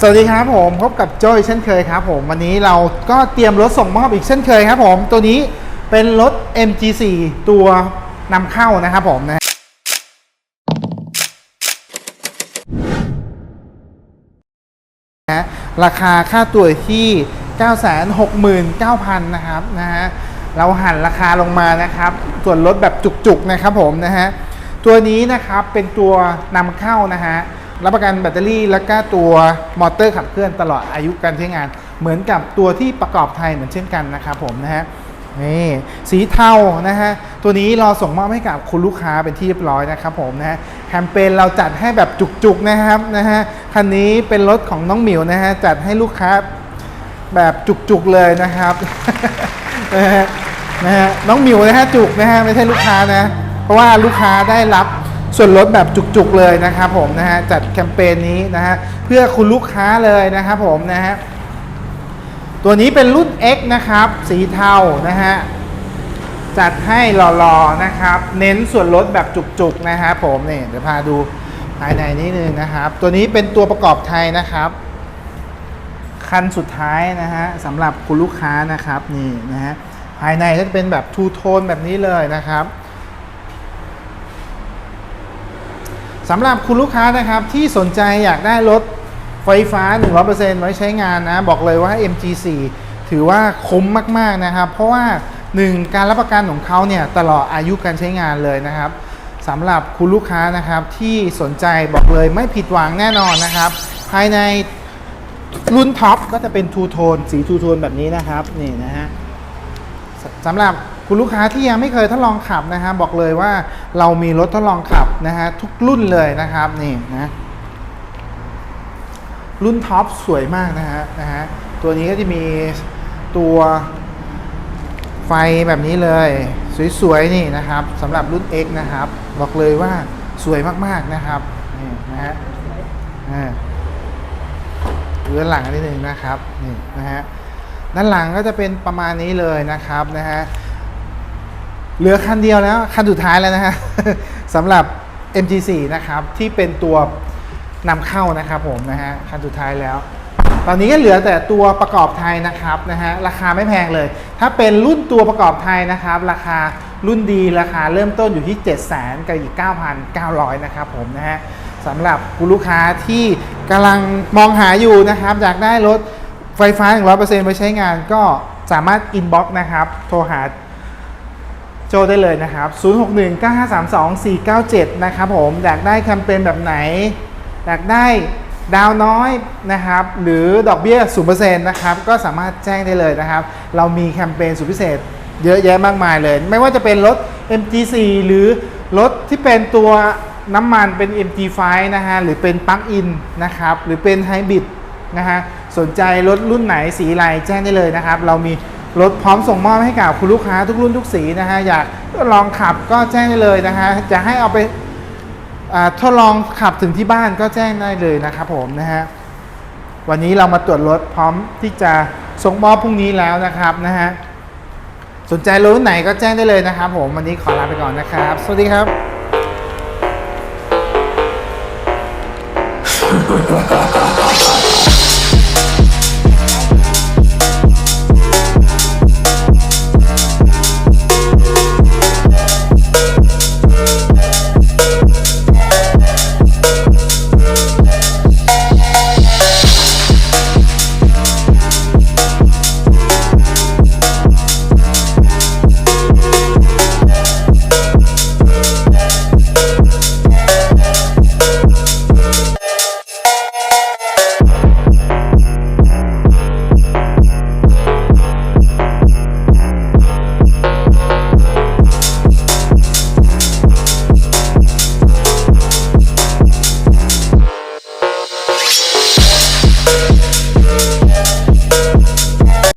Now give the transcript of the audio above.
สวัสดีครับผมพบกับโจ้ยเช่นเคยครับผมวันนี้เราก็เตรียมรถส่งมอบอีกเช่นเคยครับผมตัวนี้เป็นรถ MG4 ตัวนำเข้านะครับผมนะฮะราคาค่าตัวที่ 969,000นะครับนะฮะเราหันราคาลงมานะครับ ส่วนลดแบบจุกๆนะครับผมนะฮะตัวนี้นะครับเป็นตัวนำเข้านะฮะ รับประกันแบตเตอรี่แล้วก็ตัวมอเตอร์ขับเคลื่อนตลอดอายุการใช้งาน เหมือนกับตัวที่ประกอบไทยเหมือนเช่นกันนะครับผมนะฮะนี่สีเทานะฮะตัวนี้เราส่งมอบให้กับคุณลูกค้าเป็นที่เรียบร้อยนะครับผมนะฮะแคมเปญเราจัดให้แบบจุกๆนะครับนะฮะคันนี้เป็นรถของน้องหมิวนะฮะจัดให้ลูกค้าแบบจุกๆเลยนะครับนะฮะนะฮะน้องหมิวนะฮะจุกนะฮะไม่ใช่ลูกค้านะ เพราะว่าลูกค้าได้รับ ส่วนลดแบบจุกๆเลยนะครับผมนะฮะจัดแคมเปญนี้นะฮะเพื่อคุณลูกค้าเลยนะครับผมนะฮะตัวนี้เป็นรุ่น X นะครับ สีเทานะฮะจัดให้หล่อๆนะครับ เน้นส่วนลดแบบจุกๆนะครับผมนี่เดี๋ยวพาดูภายในนิดนึงนะครับ ตัวนี้เป็นตัวประกอบไทยนะครับ คันสุดท้ายนะฮะสำหรับคุณลูกค้านะครับนี่นะฮะภายในก็จะเป็นแบบทูโทนแบบนี้เลยนะครับ สำหรับคุณลูกค้านะครับที่สนใจอยากได้รถไฟฟ้า 100%ไว้ใช้งานนะ บอกเลยว่า MG4 ถือว่าคุ้มมาก ๆ นะครับ เพราะว่า 1 การรับประกันของเขาเนี่ย ตลอดอายุการใช้งานเลยนะครับสำหรับคุณลูกค้านะครับที่สนใจบอกเลยไม่ผิดหวังแน่นอนนะครับ ภายในรุ่นท็อปก็จะเป็นทูโทนสีทูโทนแบบนี้นะครับ นี่นะฮะสสำหรับ คุณลูกค้าที่ยังไม่เคยทดลองขับนะฮะบอกเลยว่าเรามีรถทดลองขับนะฮะทุกรุ่นเลยนะครับนี่นะรุ่นท็อปสวยมากนะฮะนะฮะตัวนี้ก็จะมีตัวไฟแบบนี้เลย สวยๆนี่นะครับสำหรับรุ่น X นะครับ บอกเลยว่าสวยมากๆนะครับนี่นะฮะอ่าด้านหลังนิดนึงนะครับนี่นะฮะด้านหลังก็จะเป็นประมาณนี้เลยนะครับนะฮะ เหลือคันเดียวแล้ว คันสุดท้ายแล้วนะฮะสำหรับ MG4 นะครับ ที่เป็นตัวนำเข้านะครับผมนะฮะคันสุดท้ายแล้ว ตอนนี้ก็เหลือแต่ตัวประกอบไทยนะครับนะฮะราคาไม่แพงเลย ถ้าเป็นรุ่นตัวประกอบไทยนะครับ ราคารุ่นดีราคาเริ่มต้นอยู่ที่ 7 0 0 0 0 0กับอีก 9,900 นะครับผมนะฮะสำหรับคุณลูกค้าที่กำลังมองหาอยู่นะครับ อยากได้รถไฟฟ้า 100%ไปใช้งานก็สามารถอินบ็อกซ์นะครับ โทรหา โจได้เลยนะครับ 0619532497 นะครับผม อยากได้แคมเปญแบบไหน อยากได้ดาวน้อยนะครับ หรือดอกเบี้ย 0%นะครับ ก็สามารถแจ้งได้เลยนะครับ เรามีแคมเปญสุดพิเศษเยอะแยะมากมายเลย ไม่ว่าจะเป็นรถ MG4 หรือรถที่เป็นตัวน้ำมันเป็น MG5 นะฮะ หรือเป็นปลั๊กอินนะครับ หรือเป็นไฮบริดนะฮะ สนใจรถรุ่นไหนสีอะไรแจ้งได้เลยนะครับ เรามี รถพร้อมส่งมอบให้กับคุณลูกค้าทุกรุ่นทุกสีนะฮะอยากลองขับก็แจ้งได้เลยนะฮะจะให้เอาไปทดลองขับถึงที่บ้านก็แจ้งได้เลยนะครับผมนะฮะวันนี้เรามาตรวจรถพร้อมที่จะส่งมอบพรุ่งนี้แล้วนะครับนะฮะสนใจรถรุ่นไหนก็แจ้งได้เลยนะครับผมวันนี้ขอลาไปก่อนนะครับ สวัสดีครับ